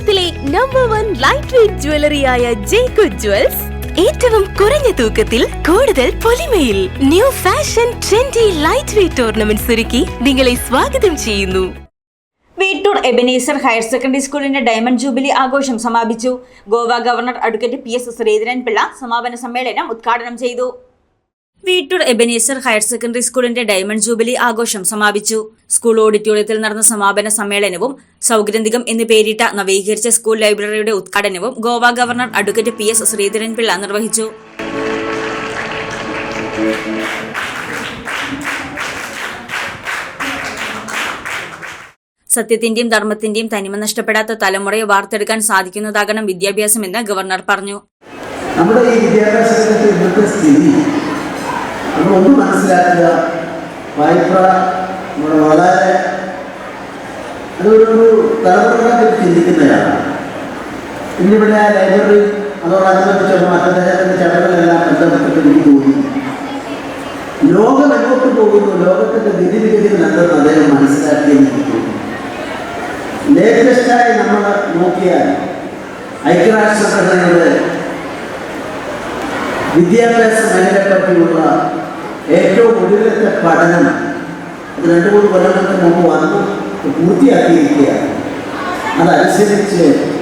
കേരളത്തിലെ number one light weight ജ്വല്ലറിയായ ജേക്കു ജ്വൽസ് ഏറ്റവും കുറഞ്ഞ തൂക്കത്തിൽ കൂടുതൽ പൊലിമയിൽ new fashion trendy light weight ornaments ഒരുക്കി നിങ്ങളെ സ്വാഗതം ചെയ്യുന്നു. വീട്ടൂർ എബനേസർ ഹയർ സെക്കൻഡറി സ്കൂളിന്റെ ഡയമണ്ട് ജൂബിലി ആഘോഷം സമാപിച്ചു. Goa governor advocate P S Sreedharan Pillai സമാപന സമ്മേളനം ഉദ്ഘാടനം ചെയ്തു. വീട്ടൂർ എബനീസർ ഹയർ സെക്കൻഡറി സ്കൂളിന്റെ ഡയമണ്ട് ജൂബിലി ആഘോഷം സമാപിച്ചു. സ്കൂൾ ഓഡിറ്റോറിയത്തിൽ നടന്ന സമാപന സമ്മേളനവും സൗകര്യന്തികം എന്ന് പേരിട്ട നവീകരിച്ച സ്കൂൾ ലൈബ്രറിയുടെ ഉദ്ഘാടനവും Goa governor advocate P S Sreedharan Pillai നിർവഹിച്ചു. സത്യത്തിന്റെയും ധർമ്മത്തിന്റെയും തനിമ നഷ്ടപ്പെടാത്ത തലമുറയെ വാർത്തെടുക്കാൻ സാധിക്കുന്നതാകണം വിദ്യാഭ്യാസമെന്ന് ഗവർണർ പറഞ്ഞു. നമ്മുടെ ഈ വിദ്യാഭ്യാസ സ്ഥിതി നമ്മൾ ഒന്ന് മനസ്സിലാക്കുക വായ്പ നമ്മുടെ വളരെ അതൊരു തലമുറകളെ ചിന്തിക്കുന്നതാണ്. ഇന്നിവിടെ ആ ലൈബ്രറി അതോടനുബന്ധിച്ചുള്ള അദ്ദേഹത്തിന്റെ ചടങ്ങുകളെല്ലാം ബന്ധപ്പെട്ടിട്ട് എനിക്ക് തോന്നി. ലോകം എങ്ങോട്ട് പോകുന്നു? ലോകത്തിന്റെ ഗതിവിഗതികൾ എന്തെന്ന് അദ്ദേഹം മനസ്സിലാക്കിയെന്ന് എനിക്ക് തോന്നുന്നു ലേറ്റസ്റ്റായി നമ്മൾ നോക്കിയാൽ ഐക്യരാഷ്ട്ര സംഘടനയുടെ വിദ്യാഭ്യാസ മേഖലയെപ്പറ്റിയുള്ള ഏറ്റവും ഒടുവിലത്തെ പഠനം. അത് രണ്ടു മൂന്ന് കൊല്ലങ്ങൾക്ക് മുമ്പ് വന്ന് പൂർത്തിയാക്കിയിരിക്കുകയാണ്. അതനുസരിച്ച്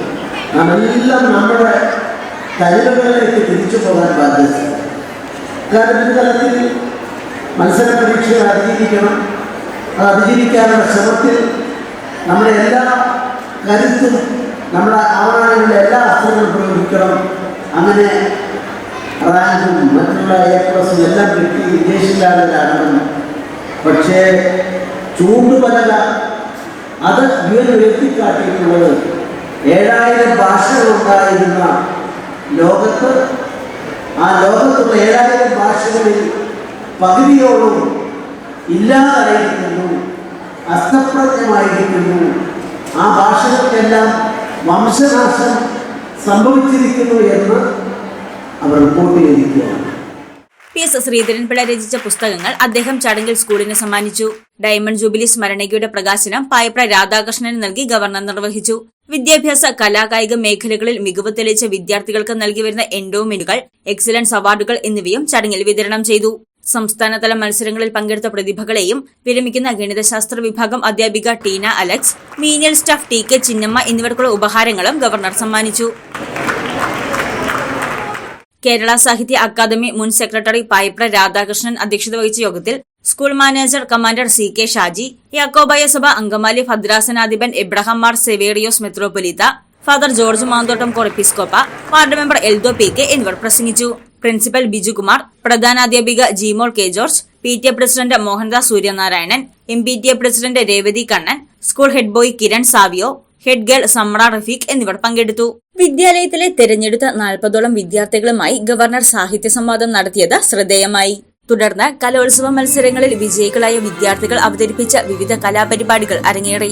നമ്മളെല്ലാം നമ്മുടെ കഴിവുകളിലേക്ക് തിരിച്ചു പോകാൻ ബാധ്യത കാരണം ഒരു തലത്തിൽ മത്സര പരീക്ഷകൾ അതിജീവിക്കണം. അത് അതിജീവിക്കാനുള്ള ശ്രമത്തിൽ നമ്മുടെ എല്ലാ കരുത്തും നമ്മുടെ ആവണങ്ങളുടെ എല്ലാ അസ്ത്രങ്ങളും പ്രയോഗിക്കണം. അങ്ങനെ റാങ്കും മറ്റുള്ള എ പ്ലസും എല്ലാം കിട്ടി. വിദേശിലാകലാകണം പക്ഷേ ചൂണ്ടുപലക അത് ഇവർ ഉയർത്തിക്കാട്ടിയിട്ടുള്ളത് ഏഴായിരം ഭാഷകളുണ്ടായിരുന്ന ലോകത്ത്. ആ ലോകത്തുള്ള ഏഴായിരം ഭാഷകളിൽ പകുതിയോളം ഇല്ലാതായിരിക്കുന്നു അസ്തപ്രജ്ഞമായിരിക്കുന്നു. ആ ഭാഷകൾക്കെല്ലാം വംശനാശം സംഭവിച്ചിരിക്കുന്നു എന്ന് അവർ റിപ്പോർട്ട് ചെയ്തിരിക്കുകയാണ്. പി എസ് ശ്രീധരൻപിള്ള രചിച്ച പുസ്തകങ്ങൾ അദ്ദേഹം ചടങ്ങിൽ സ്കൂളിന് സമ്മാനിച്ചു. ഡയമണ്ട് ജൂബിലി സ്മരണികയുടെ പ്രകാശനം പായപ്ര രാധാകൃഷ്ണന് നൽകി ഗവർണർ നിർവഹിച്ചു. വിദ്യാഭ്യാസ കലാകായിക മേഖലകളിൽ മികവ് തെളിയിച്ച വിദ്യാർത്ഥികൾക്ക് നൽകി വരുന്ന എൻഡോമെന്റുകൾ എക്സലൻസ് അവാർഡുകൾ എന്നിവയും ചടങ്ങിൽ വിതരണം ചെയ്തു. സംസ്ഥാനതല മത്സരങ്ങളിൽ പങ്കെടുത്ത പ്രതിഭകളെയും വിരമിക്കുന്ന ഗണിതശാസ്ത്ര വിഭാഗം അധ്യാപിക Tina Alex menial staff T K Chinnamma എന്നിവർക്കുള്ള ഉപഹാരങ്ങളും ഗവർണർ സമ്മാനിച്ചു. കേരള സാഹിത്യ അക്കാദമി മുൻ സെക്രട്ടറി പായപ്ര രാധാകൃഷ്ണൻ അധ്യക്ഷത വഹിച്ച യോഗത്തിൽ school manager commander C K Shaji Yakobaya സഭ അങ്കമാലി ഭദ്രാസനാധിപൻ എബ്രഹാം മാർ സെവേറിയോസ് മെത്രോപൊലീത്ത father George Manthottam കൊറപ്പിസ്കോപ്പ ward member Eldho P K എന്നിവർ പ്രസംഗിച്ചു. Principal Bijukumar പ്രധാനാധ്യാപിക Jimol K George P T A president Mohandas Suryanarayanan M P T A president Revathi Kannan school head boy Kiran Savio head girl Samra Rafeeq എന്നിവർ പങ്കെടുത്തു. വിദ്യാലയത്തിലെ തെരഞ്ഞെടുത്ത നാൽപ്പതോളം വിദ്യാർത്ഥികളുമായി governor സാഹിത്യ സംവാദം നടത്തിയത് ശ്രദ്ധേയമായി. തുടർന്ന് കലോത്സവ മത്സരങ്ങളിൽ വിജയികളായ വിദ്യാർത്ഥികൾ അവതരിപ്പിച്ച വിവിധ കലാപരിപാടികൾ അരങ്ങേറി.